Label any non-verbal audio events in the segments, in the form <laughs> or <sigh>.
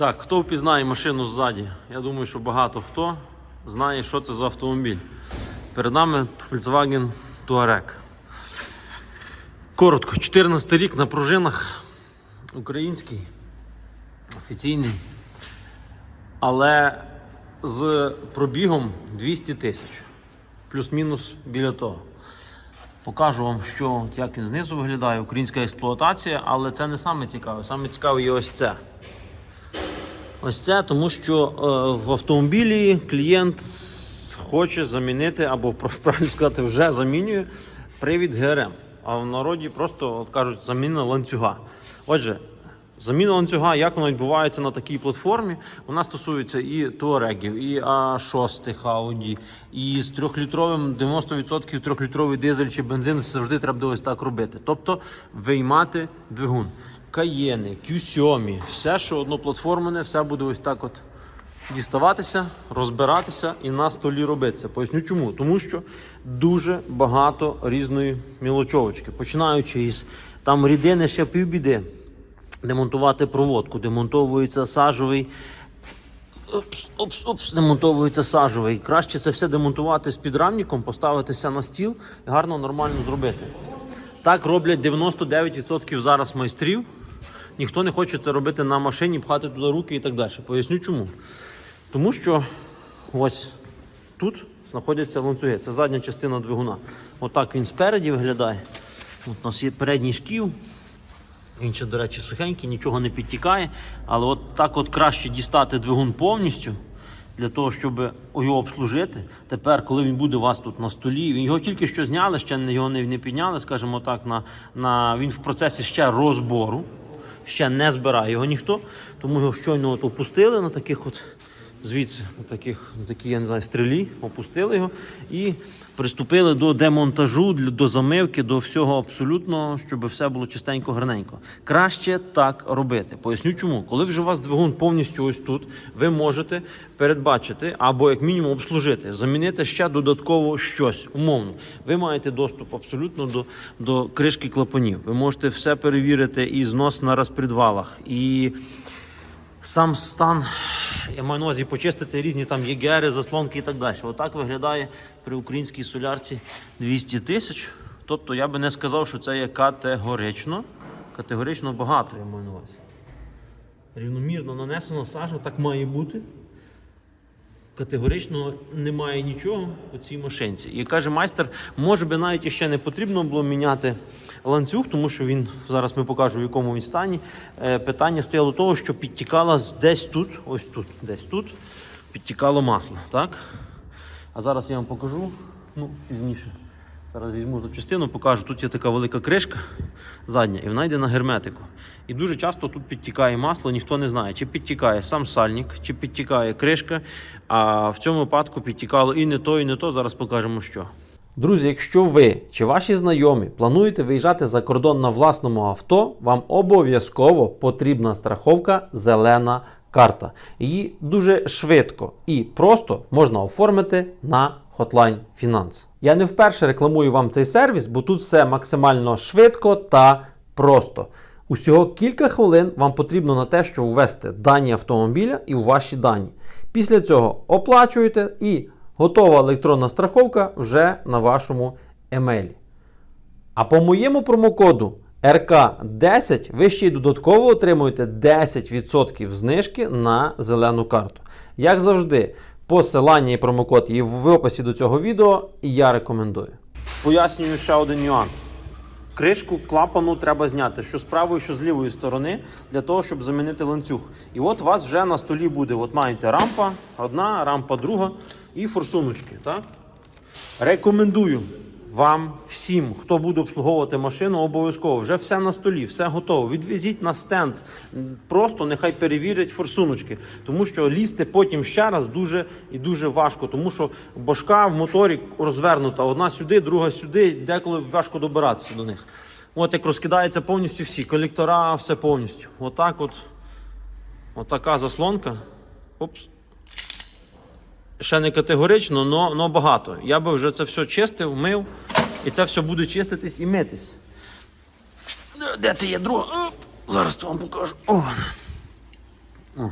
Так, хто впізнає машину ззаді? Я думаю, що багато хто знає, що це за автомобіль. Перед нами Volkswagen Touareg. Коротко, 14 рік на пружинах. Український, офіційний. Але з пробігом 200 тисяч. Плюс-мінус біля того. Покажу вам, що як він знизу виглядає, українська експлуатація, але це не саме цікаве. Саме цікаве є ось це. Ось це, тому що е, в автомобілі клієнт хоче замінити, або <laughs> правильно сказати, вже замінює привід ГРМ. А в народі просто кажуть заміна ланцюга. Отже, заміна ланцюга, як вона відбувається на такій платформі, вона стосується і туарегів, і А6 Audi, і з 3-літровим 90% 3-літровий дизель чи бензин завжди треба ось так робити. Тобто виймати двигун. Каєни, Q7, все, що одноплатформене, все буде ось так от діставатися, розбиратися і на столі робитися. Поясню чому. Тому що дуже багато різної мілочовочки. Починаючи із там рідини ще півбіди. Демонтувати проводку, демонтовується сажовий. Опс, опс, опс, демонтовується сажовий. Краще це все демонтувати з підрамником, поставити все на стіл і гарно, нормально зробити. Так роблять 99% зараз майстрів. Ніхто не хоче це робити на машині, пхати туди руки і так далі. Поясню чому. Тому що ось тут знаходяться ланцюги. Це задня частина двигуна. Отак він спереді виглядає. От у нас є передній шків. Він ще, до речі, сухенький, нічого не підтікає. Але от так от краще дістати двигун повністю для того, щоб його обслужити. Тепер, коли він буде у вас тут на столі, він його тільки що зняли, ще його не, підняли, скажімо так, на, на, він в процесі ще розбору. Ще не збирає його ніхто, тому його щойно от опустили на таких от звідси, таких, такі, я не знаю, стрілі, опустили його і приступили до демонтажу, до замивки, до всього абсолютно, щоб все було чистенько, гарненько. Краще так робити. Поясню чому. Коли вже у вас двигун повністю ось тут, ви можете передбачити або як мінімум обслужити, замінити ще додатково щось умовно. Ви маєте доступ абсолютно до, до кришки клапанів. Ви можете все перевірити і знос на розпредвалах, і сам стан, я маю на увазі почистити різні там ЄГРи, заслонки і так далі. Отак виглядає при українській солярці 200 тисяч. Тобто я би не сказав, що це є категорично. Категорично багато, я маю на увазі. Рівномірно нанесено сажа, так має бути. Категорично немає нічого по цій машинці. І каже майстер, може би навіть іще не потрібно було міняти ланцюг, тому що він зараз ми покажу, в якому він стані. Е, питання стояло того, що підтікало десь тут, ось тут, десь тут, підтікало масло. Так? А зараз я вам покажу, ну, пізніше. Зараз візьму за частину, покажу. Тут є така велика кришка задня, і вона йде на герметику. І дуже часто тут підтікає масло, ніхто не знає, чи підтікає сам сальник, чи підтікає кришка. А в цьому випадку підтікало і не то, і не то. Зараз покажемо що. Друзі, якщо ви чи ваші знайомі плануєте виїжджати за кордон на власному авто, вам обов'язково потрібна страховка зелена карта. Її дуже швидко і просто можна оформити на Hotline Finance. Я не вперше рекламую вам цей сервіс, бо тут все максимально швидко та просто. Усього кілька хвилин вам потрібно на те, щоб ввести дані автомобіля і ваші дані. Після цього оплачуєте і готова електронна страховка вже на вашому емейлі. А по моєму промокоду RK10 ви ще й додатково отримуєте 10% знижки на зелену карту. Як завжди, посилання і промокод є в описі до цього відео, і я рекомендую. Пояснюю ще один нюанс. Кришку клапану треба зняти, що з правої, що з лівої сторони, для того, щоб замінити ланцюг. І от у вас вже на столі буде. От маєте рампа, одна, рампа друга і форсуночки. Так? Рекомендую вам всім, хто буде обслуговувати машину, обов'язково вже все на столі, все готово. Відвезіть на стенд. Просто нехай перевірять форсуночки, тому що лізти потім ще раз дуже і дуже важко, тому що башка в моторі розвернута, одна сюди, друга сюди. Деколи важко добиратися до них. От як розкидається повністю всі колектора, все повністю. Отак, от, отака заслонка. Опс ще не категорично, но, но багато. Я би вже це все чистив, мив, і це все буде чиститись і митись. Е, де ти є друга? Оп! Зараз вам покажу. О, вона. О.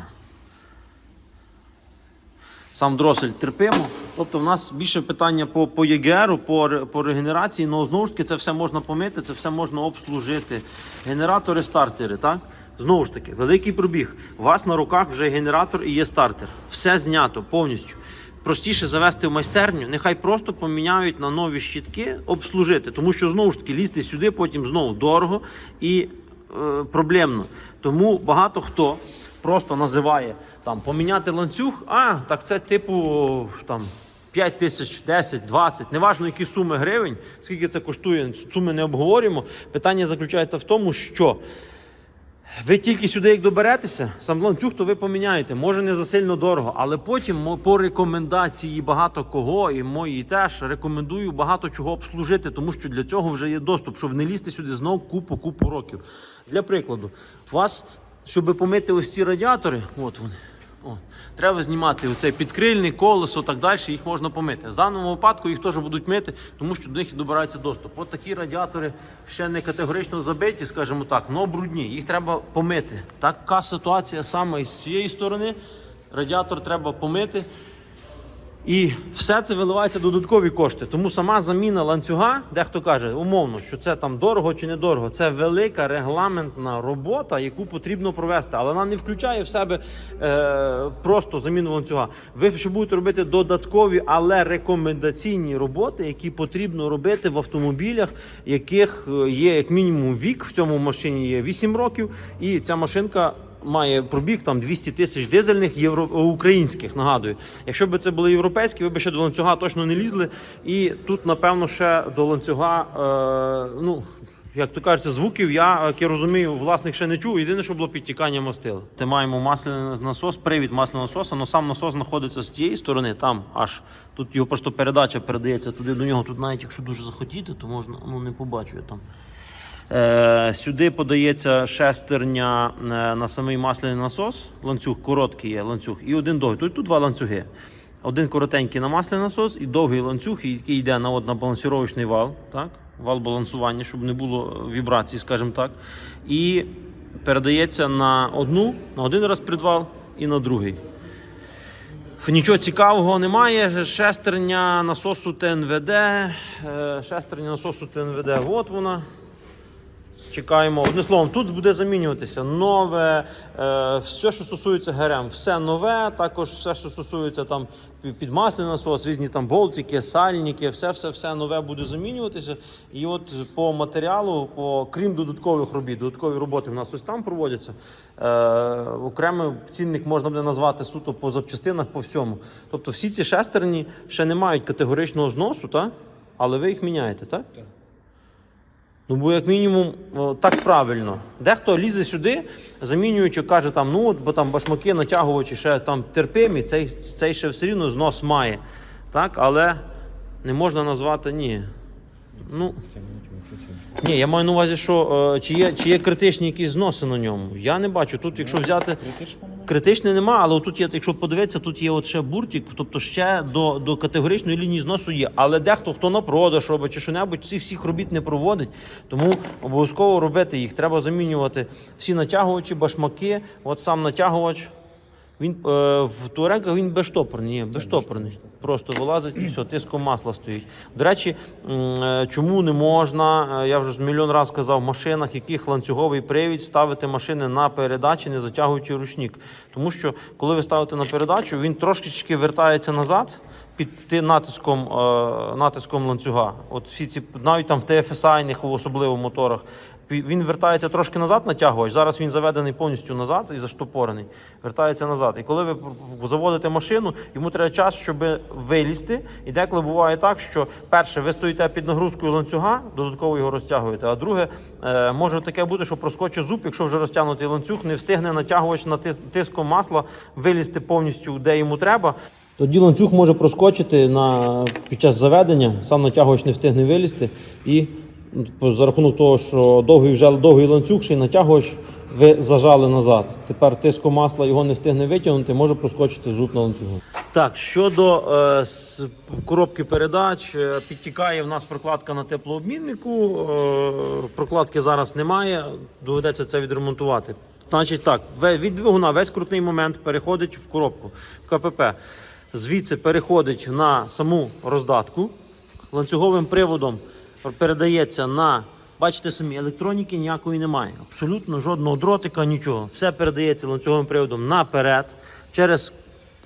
Сам дросель терпимо. Тобто в нас більше питання по по ЄГРу, по по регенерації, але знову ж таки це все можна помити, це все можна обслужити. Генератори, стартери, так? Знову ж таки, великий пробіг. У вас на руках вже генератор і є стартер. Все знято повністю. Простіше завести в майстерню, нехай просто поміняють на нові щітки, обслужити. Тому що знову ж таки лізти сюди потім знову дорого і е, проблемно. Тому багато хто просто називає там поміняти ланцюг, а так це типу там 5 тисяч, 10, 20, неважно які суми гривень, скільки це коштує, суми не обговорюємо. Питання заключається в тому, що ви тільки сюди, як доберетеся, сам ланцюг, то ви поміняєте. Може не за сильно дорого, але потім по рекомендації багато кого, і мої теж рекомендую багато чого обслужити, тому що для цього вже є доступ, щоб не лізти сюди знову купу купу років. Для прикладу, вас, щоб помити ось ці радіатори, от вони. О, треба знімати оцей підкрильний, колесо, так далі, їх можна помити. В даному випадку їх теж будуть мити, тому що до них добирається доступ. От такі радіатори ще не категорично забиті, скажімо так, але брудні. Їх треба помити. Така ситуація саме з цієї сторони. Радіатор треба помити. І все це виливається додаткові кошти. Тому сама заміна ланцюга, дехто каже, умовно, що це там дорого чи недорого. Це велика регламентна робота, яку потрібно провести. Але вона не включає в себе е, просто заміну ланцюга. Ви ще будете робити додаткові, але рекомендаційні роботи, які потрібно робити в автомобілях, яких е, є як мінімум вік в цьому машині є 8 років, і ця машинка має пробіг там 200 тисяч дизельних євро... українських, нагадую. Якщо б це були європейські, ви б ще до ланцюга точно не лізли. І тут, напевно, ще до ланцюга, е... ну. Як то кажеться, звуків я, як я розумію, власник ще не чув. Єдине, що було підтікання мастила. Ти маємо масляний насос, привід масляного насоса, але сам насос знаходиться з тієї сторони, там аж тут його просто передача передається туди до нього. Тут навіть якщо дуже захотіти, то можна, ну не побачу я там. Е, сюди подається шестерня е, на самий масляний насос. Ланцюг короткий є ланцюг, і один довгий. Тут, тут два ланцюги. Один коротенький на масляний насос і довгий ланцюг, який йде на, от, на балансіровочний вал, так? вал балансування, щоб не було вібрацій, скажімо так. І передається на одну, на один розпредвал і на другий. Нічого цікавого немає. Шестерня насосу ТНВД. е, Шестерня насосу ТНВД. От вона. Чекаємо. Одним словом, тут буде замінюватися нове, е, все, що стосується ГРМ, все нове, також все, що стосується там пі- підмасляний насос, різні там болтики, сальники, все, все, все нове буде замінюватися. І от по матеріалу, по, крім додаткових робіт, додаткові роботи в нас ось там проводяться. Е, окремий цінник можна буде назвати суто по запчастинах, по всьому. Тобто всі ці шестерні ще не мають категоричного зносу, так? але ви їх міняєте, так? Ну, бо як мінімум так правильно. Дехто лізе сюди, замінюючи, каже, там, ну, бо там башмаки, натягувачі ще там терпимі, цей, цей ще все рівно знос має. Так, але не можна назвати ні. Ну, ні, я маю на увазі, що е, чи, є, чи є критичні якісь зноси на ньому. Я не бачу. Тут, якщо взяти. Критичний нема, але тут є, якщо подивитися, тут є от ще буртик, тобто ще до, до категоричної лінії зносу є. Але дехто, хто на продаж робить чи що-небудь, ці всіх робіт не проводить. Тому обов'язково робити їх. Треба замінювати всі натягувачі, башмаки. От сам натягувач. Він е, в Туаренках він безштопорний, ні. Просто вилазить і все, тиском масла стоїть. До речі, е, чому не можна, е, я вже ж мільйон разів казав, в машинах, яких ланцюговий привід, ставити машини на передачі, не затягуючи ручник. Тому що, коли ви ставите на передачу, він трошечки вертається назад під ти- натиском, е, натиском ланцюга. От всі ці, навіть там в TFSI, особливо в моторах, він вертається трошки назад, натягувач. Зараз він заведений повністю назад і заштопорений. Вертається назад. І коли ви заводите машину, йому треба час, щоб вилізти. І деколи буває так, що перше, ви стоїте під нагрузкою ланцюга, додатково його розтягуєте. А друге, е, може таке бути, що проскочить зуб, якщо вже розтягнутий ланцюг, не встигне натягувач на тиском масла вилізти повністю де йому треба. Тоді ланцюг може проскочити на, під час заведення, сам натягувач не встигне вилізти і за рахунок того, що довгий вже довгий ланцюг, ще й натягувач ви зажали назад. Тепер тиском масла його не встигне витягнути, може проскочити зуб на ланцюгу. Так, щодо е, с- коробки передач, е, підтікає в нас прокладка на теплообміннику. Е, прокладки зараз немає, доведеться це відремонтувати. Значить так, від двигуна весь крутний момент переходить в коробку в КПП. звідси переходить на саму роздатку. Ланцюговим приводом передається на, бачите самі, електроніки ніякої немає. Абсолютно жодного дротика, нічого. Все передається ланцюговим приводом наперед, через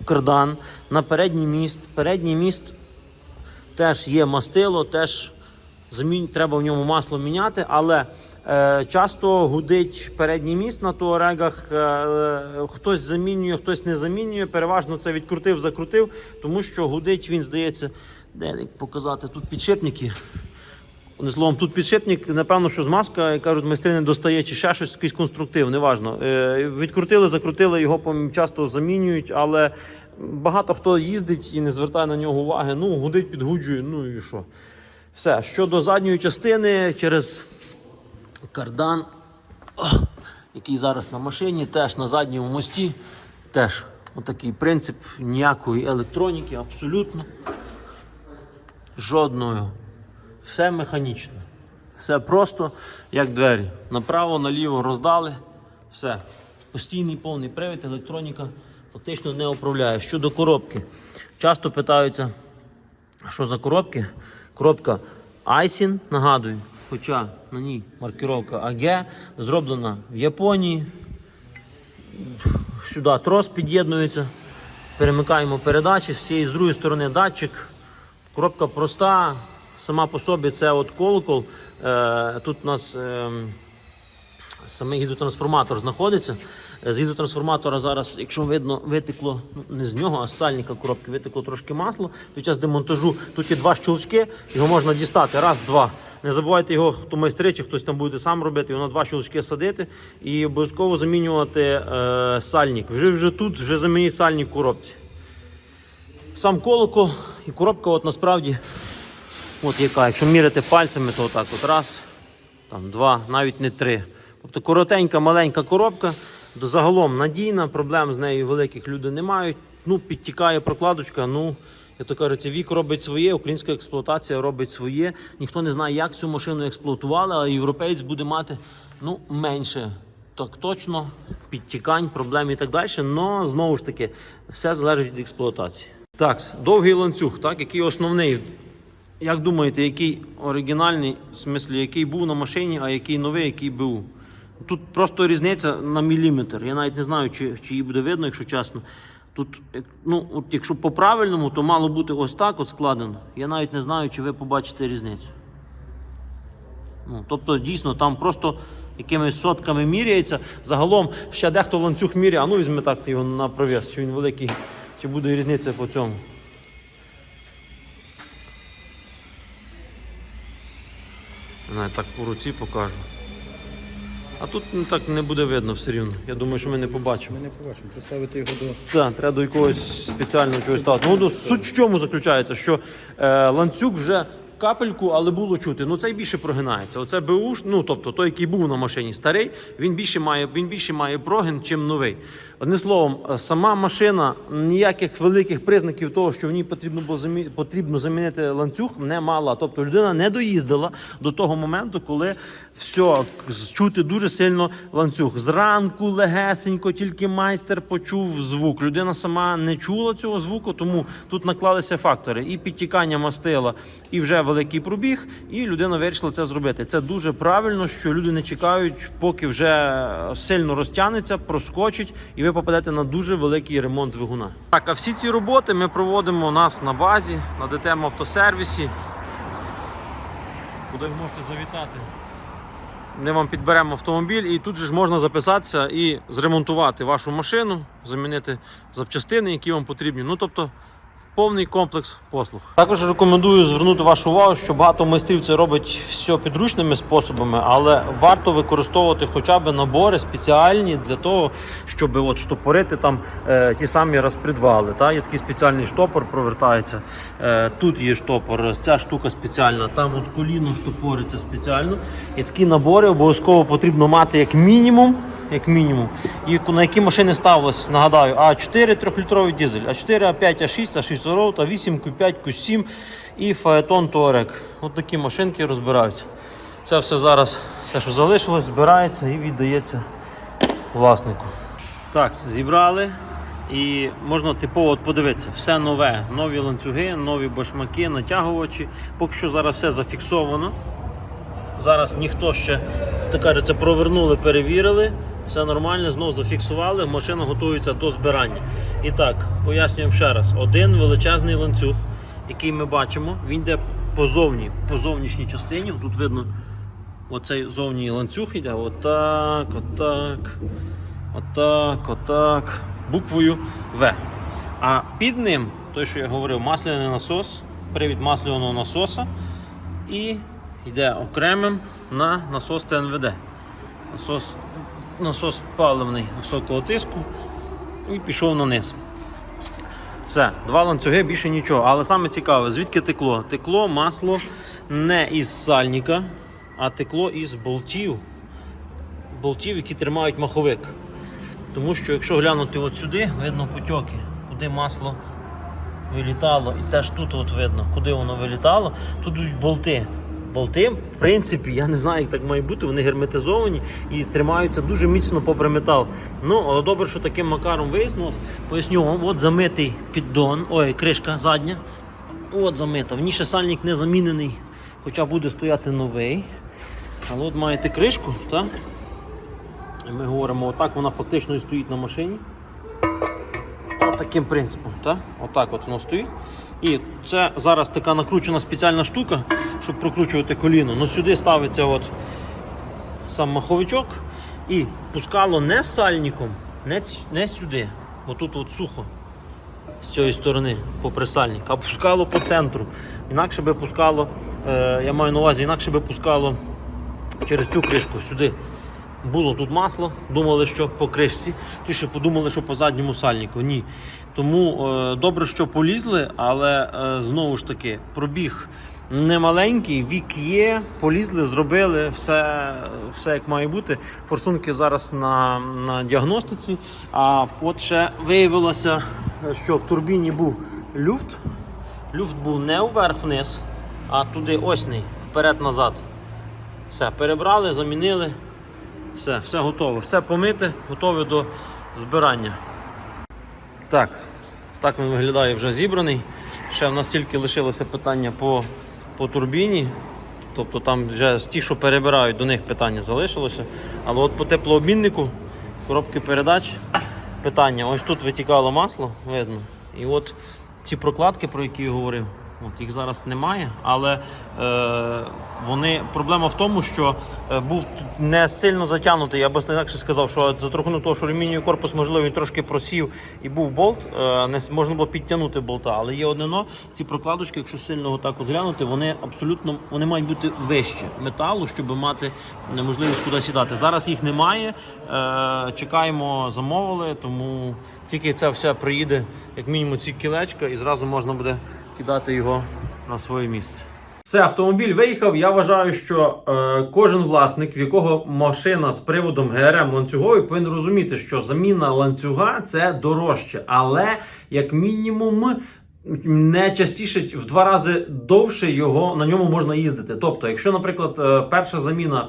кардан, на передній міст. Передній міст теж є мастило, теж треба в ньому масло міняти, але е, часто гудить передній міст на туарегах. Е, хтось замінює, хтось не замінює. Переважно це відкрутив, закрутив, тому що гудить він, здається, де показати тут підшипники. Словом, тут підшипник, напевно, що змазка, кажуть, майстри не достає чи ще щось, якийсь конструктив, неважно. Е, відкрутили, закрутили, його часто замінюють, але багато хто їздить і не звертає на нього уваги. Ну, гудить, підгуджує, ну і що. Все. Щодо задньої частини, через кардан, який зараз на машині, теж на задньому мості, теж отакий принцип ніякої електроніки, абсолютно жодної. Все механічно. Все просто як двері. Направо, наліво роздали. Все. Постійний повний привід, електроніка фактично не управляє. Щодо коробки. Часто питаються, що за коробки? Коробка Aisin, нагадую, хоча на ній маркировка AG, зроблена в Японії. Сюди трос під'єднується. Перемикаємо передачі з цієї з другої сторони датчик. Коробка проста, сама по собі це от колокол. Е, тут у нас е, самий гідротрансформатор знаходиться. З гідротрансформатора зараз, якщо видно, витекло ну, не з нього, а з сальника коробки витекло трошки масло. Під час демонтажу тут є два щелчки, його можна дістати. Раз, два. Не забувайте його, хто майстри, чи хтось там буде сам робити, на два щелчки садити і обов'язково замінювати е, сальник. Вже вже тут, вже замініть сальник коробці. Сам колокол і коробка, от насправді, от яка, якщо міряти пальцями, то отак от раз, там два, навіть не три. Тобто коротенька, маленька коробка, загалом надійна, проблем з нею великих люди не мають. Ну, підтікає прокладочка, ну, як то кажеться, вік робить своє, українська експлуатація робить своє. Ніхто не знає, як цю машину експлуатували, а європейець буде мати ну, менше. Так точно, підтікань, проблем і так далі. Але знову ж таки, все залежить від експлуатації. Так, довгий ланцюг, так, який основний. Як думаєте, який оригінальний, в смислі, який був на машині, а який новий, який БУ? Тут просто різниця на міліметр. Я навіть не знаю, чи, чи її буде видно, якщо чесно. Тут, ну, от якщо по-правильному, то мало бути ось так от складено. Я навіть не знаю, чи ви побачите різницю. Ну, тобто, дійсно, там просто якимись сотками міряється. Загалом ще дехто ланцюг міряє, а ну візьми так його на провес, що він великий, чи буде різниця по цьому. Навіть так по руці покажу. А тут ну, так не буде видно все рівно. Я думаю, що ми не побачимо. Ми не побачимо. Приставити його до Так, треба до якогось спеціального чогось ставити. Ну, суть в чому заключається, що е, ланцюг вже капельку, але було чути. Ну цей більше прогинається. Оце БУ, ну тобто той, який був на машині старий, він більше має, він більше має прогин, чим новий. Одним словом, е, сама машина ніяких великих признаків того, що в ній потрібно було замі... потрібно замінити ланцюг, не мала. Тобто людина не доїздила до того моменту, коли все чути дуже сильно ланцюг. Зранку легесенько, тільки майстер почув звук. Людина сама не чула цього звуку, тому тут наклалися фактори: і підтікання мастила, і вже великий пробіг, і людина вирішила це зробити. Це дуже правильно, що люди не чекають, поки вже сильно розтягнеться, проскочить, і ви попадете на дуже великий ремонт двигуна. Так, а всі ці роботи ми проводимо у нас на базі, на ДТМ автосервісі. Куди ви можете завітати? Ми вам підберемо автомобіль і тут же ж можна записатися і зремонтувати вашу машину, замінити запчастини, які вам потрібні. Ну тобто повний комплекс послуг. Також рекомендую звернути вашу увагу, що багато майстрів це робить все підручними способами, але варто використовувати хоча б набори спеціальні для того, щоб от штопорити там е, ті самі розпредвали. Та? Є такий спеціальний штопор, провертається. Е, тут є штопор, ця штука спеціальна, там от коліно штопориться спеціально. І такі набори обов'язково потрібно мати як мінімум. Як мінімум. І на які машини ставилось, нагадаю, А4 трьохлітровий дизель, А4, А5, А6, А6 Оров, А8, Q5, Q7 і Phaeton Touareg. От такі машинки розбираються. Це все зараз, все, що залишилось, збирається і віддається власнику. Так, зібрали, І можна типово от подивитися, все нове, нові ланцюги, нові башмаки, натягувачі. Поки що зараз все зафіксовано. Зараз ніхто ще, так кажеться, провернули, перевірили, все нормально, знову зафіксували, машина готується до збирання. І так, пояснюємо ще раз: один величезний ланцюг, який ми бачимо, він йде позовні, по зовнішній частині. Тут видно оцей зовній ланцюг йде отак, отак, отак, отак, буквою В. А під ним, той, що я говорив, масляний насос, привід масляного насоса і йде окремим на насос ТНВД. Насос, насос паливний високого тиску і пішов на низ. Все, два ланцюги, більше нічого. Але саме цікаве, звідки текло? Текло масло не із сальника, а текло із болтів. Болтів, які тримають маховик. Тому що, якщо глянути от сюди, видно потьоки, куди масло вилітало. І теж тут от видно, куди воно вилітало. Тут йдуть болти. Болти, в принципі, я не знаю, як так має бути, вони герметизовані і тримаються дуже міцно попри метал. Ну, але добре, що таким макаром вияснилось. Поясню вам, от замитий піддон, ой, кришка задня. От замита. В ній ще сальник не замінений, хоча буде стояти новий. Але от маєте кришку, так? І ми говоримо, отак вона фактично і стоїть на машині. От таким принципом. Так? Отак от воно стоїть. І це зараз така накручена спеціальна штука, щоб прокручувати коліно. Ну сюди ставиться от сам маховичок і пускало не сальником, не, не сюди, бо тут от сухо з цієї сторони попри сальник, а пускало по центру. Інакше би пускало, е, я маю на увазі, інакше би пускало через цю кришку сюди. Було тут масло, думали, що по кришці, ті ще подумали, що по задньому сальнику. Ні. Тому е, добре, що полізли, але е, знову ж таки, пробіг не маленький, вік є, полізли, зробили все, все як має бути. Форсунки зараз на, на діагностиці. А от ще виявилося, що в турбіні був люфт. Люфт був не вверх-вниз, а туди осьний, вперед-назад. Все, перебрали, замінили. Все, все готово. Все помите, готове до збирання. Так, так він виглядає вже зібраний. Ще в нас тільки лишилося питання по, по турбіні. Тобто там вже ті, що перебирають, до них питання залишилося. Але от по теплообміннику, коробки передач, питання. Ось тут витікало масло, видно. І от ці прокладки, про які я говорив, от їх зараз немає, але е, вони проблема в тому, що е, був не сильно затягнутий, я б інакше сказав, що за рахунок того, що алюмінієвий корпус, можливо, він трошки просів і був болт, е, не можна було підтягнути болта. Але є одне но, ці прокладочки, якщо сильно отак от глянути, вони абсолютно вони мають бути вище металу, щоб мати можливість куди сідати. Зараз їх немає. Е, чекаємо, замовили, тому тільки це все приїде, як мінімум, ці кілечка, і зразу можна буде кидати його на своє місце. Все, автомобіль виїхав. Я вважаю, що е, кожен власник, в якого машина з приводом ГРМ ланцюговий, повинен розуміти, що заміна ланцюга це дорожче, але як мінімум. Не частіше в два рази довше його на ньому можна їздити. Тобто, якщо, наприклад, е, перша заміна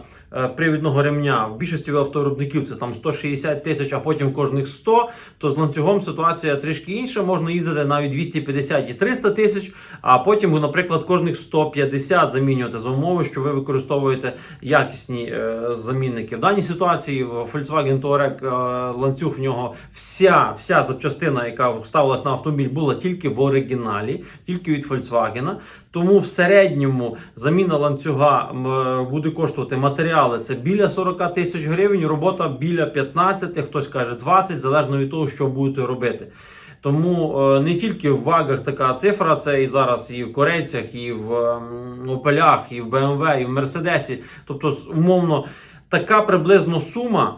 привідного ремня в більшості автовиробників це там 160 тисяч, а потім кожних 100, то з ланцюгом ситуація трішки інша. Можна їздити навіть 250 і 300 тисяч, а потім, наприклад, кожних 150 замінювати за умови, що ви використовуєте якісні е, замінники. В даній ситуації Volkswagen Touareg е, ланцюг в нього вся, вся запчастина, яка ставилась на автомобіль, була тільки в оригіналі, тільки від Volkswagen. Тому в середньому заміна ланцюга е, буде коштувати матеріали. Це біля 40 тисяч гривень, робота біля 15, хтось каже 20, залежно від того, що будете робити. Тому е, не тільки в вагах така цифра, це і зараз і в корейцях, і в ем, Опелях, і в BMW, і в Мерседесі. Тобто, умовно, така приблизно сума.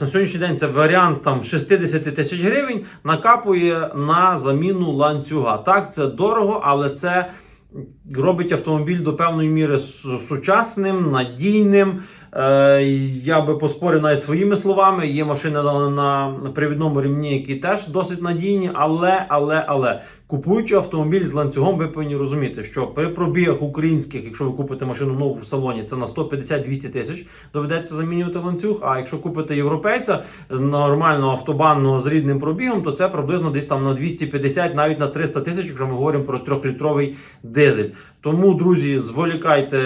На сьогоднішній день це варіант там 60 тисяч гривень накапує на заміну ланцюга. Так, це дорого, але це робить автомобіль до певної міри сучасним, надійним. Е, я би поспорив навіть своїми словами. Є машини на, привідному рівні, які теж досить надійні, але, але, але Купуючи автомобіль з ланцюгом, ви повинні розуміти, що при пробігах українських, якщо ви купите машину нову в салоні, це на 150-200 тисяч доведеться замінювати ланцюг. А якщо купите європейця нормального автобанного з рідним пробігом, то це приблизно десь там на 250, навіть на 300 тисяч, якщо ми говоримо про трьохлітровий дизель. Тому, друзі, зволікайте,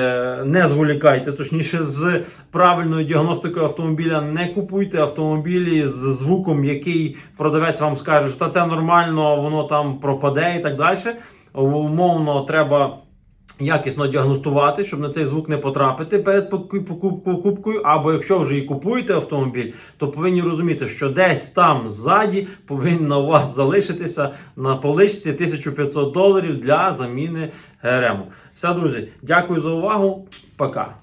не зволікайте, точніше, з правильною діагностикою автомобіля. Не купуйте автомобілі з звуком, який продавець вам скаже, що «Та це нормально, воно там пропаде і так далі. Умовно, треба. Якісно діагностувати, щоб на цей звук не потрапити перед поку- покуп- покупкою. Або якщо вже і купуєте автомобіль, то повинні розуміти, що десь там ззаді повинна у вас залишитися на поличці 1500 доларів для заміни ГРМ. Все, друзі, дякую за увагу. Пока.